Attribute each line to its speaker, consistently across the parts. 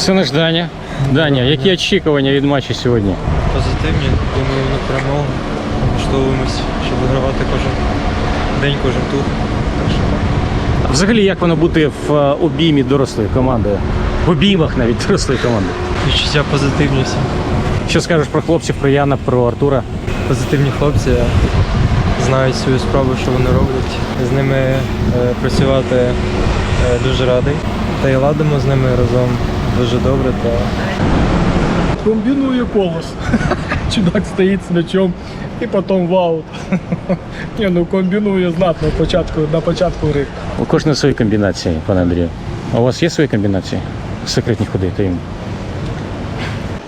Speaker 1: Все наш Даня. Даня, які очікування від матчу сьогодні?
Speaker 2: Позитивні, думаю, на перемогу. Влаштовуємось, щоб вигравати кожен день, кожен тур. Так що так.
Speaker 1: Взагалі, як воно бути в е, обіймі дорослої команди? В обіймах навіть дорослої команди.
Speaker 2: відчуття позитивні всі.
Speaker 1: Що скажеш про хлопців, про Яна, про Артура?
Speaker 2: Позитивні хлопці знають свою справу, що вони роблять. З ними е, працювати е, дуже радий. Та й ладимо з ними разом дуже добре. Та
Speaker 3: Комбінує колос. Чудак стоїть з м'ячом і потім вау. аут. Ні, ну комбінує знатно на початку, на початку гри.
Speaker 1: У кожної свої комбінації, пане Андрію. А у вас є свої комбінації? Секретні ходи то їм.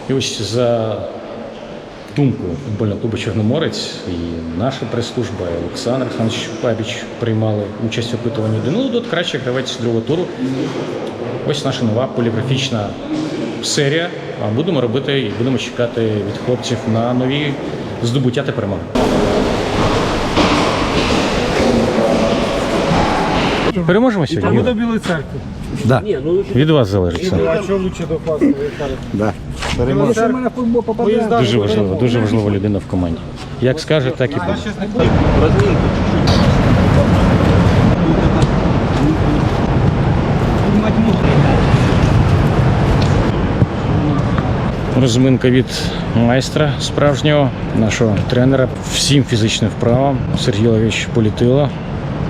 Speaker 1: І ось за думкою футбольного клубу Чорноморець і наша прес-служба, і Олександр Пабіч приймали участь в опитуванні. Ну, тут кращий гравець другого туру. Ось наша нова поліграфічна серія. А будемо робити і будемо чекати від хлопців на нові здобуття та перемоги. Переможемо сьогодні?
Speaker 3: до Білої церкви.
Speaker 1: Від вас залежить все.
Speaker 3: А що лучше до фасу?
Speaker 4: Да.
Speaker 1: Дуже важлива, дуже важлива людина в команді. Як скаже, так і буде. Розминка від майстра справжнього, нашого тренера, всім фізичним вправам. Сергій Левич Політила.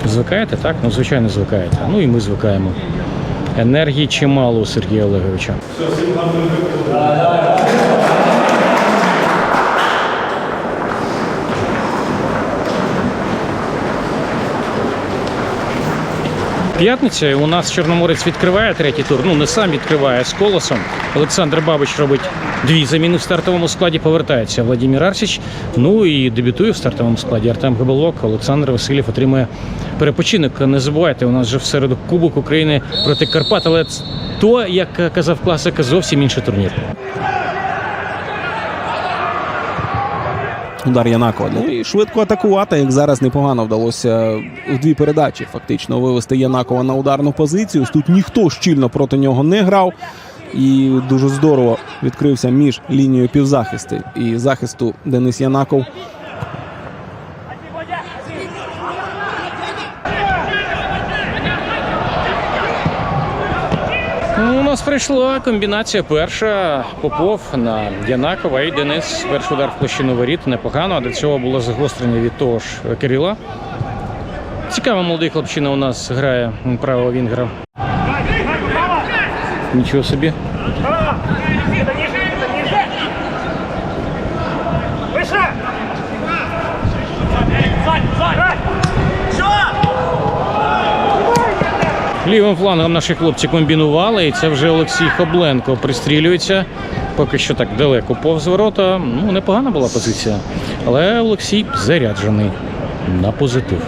Speaker 1: Звикаєте, так? Ну, звичайно, звикаєте. Ну і ми звикаємо. Енергії чимало у Сергія Олеговича. П'ятниця у нас Чорноморець відкриває третій тур. Ну не сам відкриває з колосом. Олександр Бабич робить дві заміни в стартовому складі. Повертається Владимир Арсіч. Ну і дебютує в стартовому складі Артем Габелок. Олександр Васильєв отримує перепочинок. Не забувайте, у нас же в середу Кубок України проти Карпат, але то, як казав класик, зовсім інший турнір.
Speaker 5: Удар Янакова. Ну і швидко атакувати, як зараз непогано вдалося в дві передачі фактично вивести Янакова на ударну позицію. Тут ніхто щільно проти нього не грав. І дуже здорово відкрився між лінією півзахисту і захисту Денис Янаков.
Speaker 1: Ну, у нас прийшла комбінація перша. Попов на Янакова і Денис. Перший удар в площину воріт непогано, а до цього було загострення від того ж Кирила. Цікаво, молодий хлопчина у нас грає правого вінгера. Нічого собі. Лівим флангом наші хлопці комбінували, і це вже Олексій Хобленко пристрілюється. Поки що так далеко повз ворота. Ну, непогана була позиція. Але Олексій заряджений на позитив.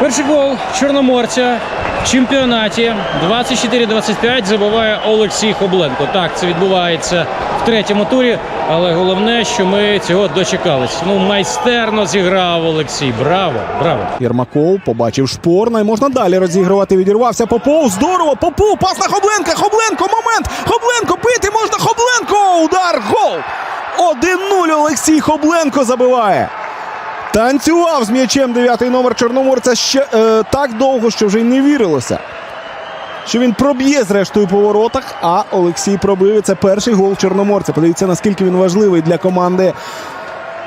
Speaker 1: Перший гол Чорноморця в чемпіонаті 24-25 забиває Олексій Хобленко. Так, це відбувається в третьому турі, але головне, що ми цього дочекались. Ну, майстерно зіграв Олексій. Браво, браво.
Speaker 5: Єрмаков побачив шпорна і можна далі розігрувати. Відірвався Попов. Здорово! Попов! Пас на Хобленка! Хобленко! Момент! Хобленко! Бити можна! Хобленко! Удар! Гол! 1-0 Олексій Хобленко забиває. Танцював з м'ячем дев'ятий номер Чорноморця ще е, так довго, що вже й не вірилося. Що він проб'є зрештою по воротах, а Олексій пробив. Це перший гол Чорноморця. Подивіться, наскільки він важливий для команди.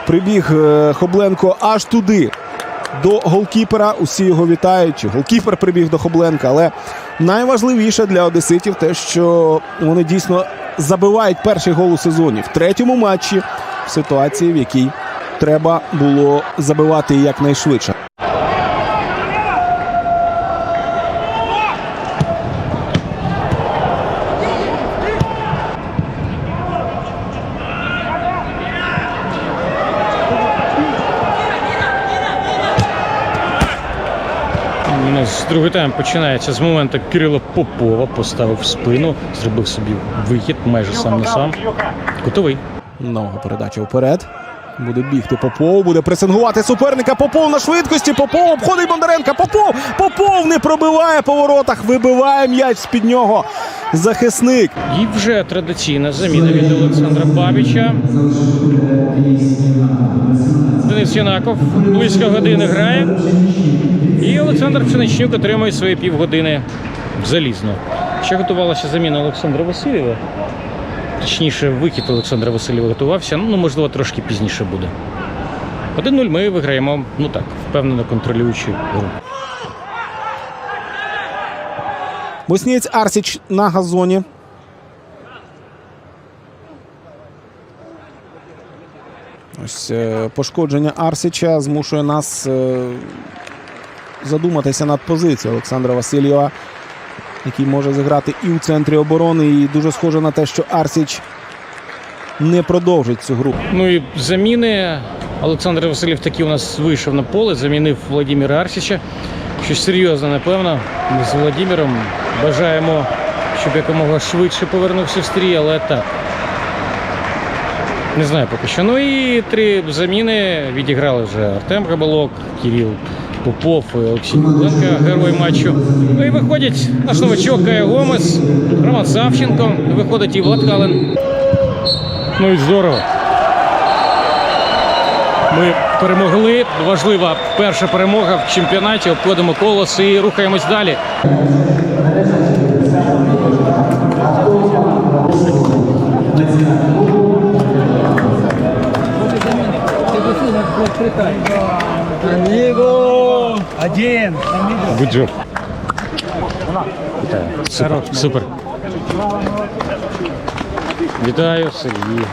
Speaker 5: Прибіг е, Хобленко аж туди, до голкіпера. Усі його вітають. Голкіпер прибіг до Хобленка. Але найважливіше для одеситів те, що вони дійсно забивають перший гол у сезоні в третьому матчі в ситуації, в якій треба було забивати якнайшвидше.
Speaker 1: Нас другий тайм починається з моменту Кирила Попова, поставив спину, зробив собі вихід майже сам на сам. Кутовий.
Speaker 5: Нога передача вперед. Буде бігти Попов, буде пресингувати суперника. Попов на швидкості. Попов обходить Бондаренка. Попов! Попов не пробиває по воротах. Вибиває м'яч з-під нього. Захисник.
Speaker 1: І вже традиційна заміна від Олександра Бабіча. Денис Янаков близько години грає. І Олександр Пшеничнюк отримує свої півгодини залізно. Ще готувалася заміна Олександра Васильєва. Точніше, вихід Олександра Васильєва готувався. Ну, можливо, трошки пізніше буде. 1-0 ми виграємо, ну так, впевнено контролюючи гру.
Speaker 5: Боснієць Арсіч на газоні. Ось е, пошкодження Арсіча змушує нас е, задуматися над позицією Олександра Васильєва, який може зіграти і у центрі оборони. І дуже схоже на те, що Арсіч не продовжить цю гру.
Speaker 1: Ну і заміни. Олександр Васильєв таки у нас вийшов на поле, замінив Владимира Арсіча. Щось серйозне, напевно. Ми з Владимиром бажаємо, щоб якомога швидше повернувся в стрій, але так. Не знаю поки що. Ну і три заміни відіграли вже Артем Габалок, Кирил Попов і Олексій Куленко, герой матчу. Ну і виходять наш новачок Кая Гомес, Роман Савченко, виходить і Влад Калин. Ну і здорово. Ми перемогли. Важлива перша перемога в чемпіонаті. Обходимо колос і рухаємось далі.
Speaker 3: Один.
Speaker 1: Good. Вітаю. Супер. Супер. Вітаю, Сергій.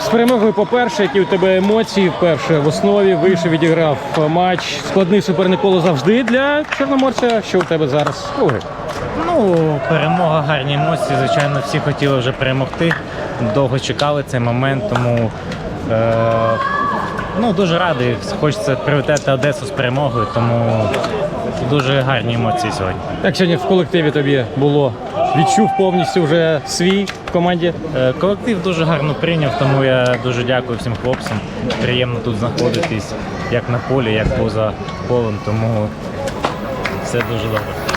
Speaker 1: З перемогою, по-перше, які у тебе емоції вперше в основі вийшов, відіграв матч. Складний суперник коло завжди для Чорноморця. Що у тебе зараз? у?
Speaker 4: Ну, перемога, гарні емоції. Звичайно, всі хотіли вже перемогти. Довго чекали цей момент, тому е, ну, дуже радий. Хочеться привітати Одесу з перемогою, тому дуже гарні емоції сьогодні.
Speaker 1: Як сьогодні в колективі тобі було? Відчув повністю вже свій в команді?
Speaker 4: Е, колектив дуже гарно прийняв, тому я дуже дякую всім хлопцям. Приємно тут знаходитись як на полі, як поза полем, тому все дуже добре.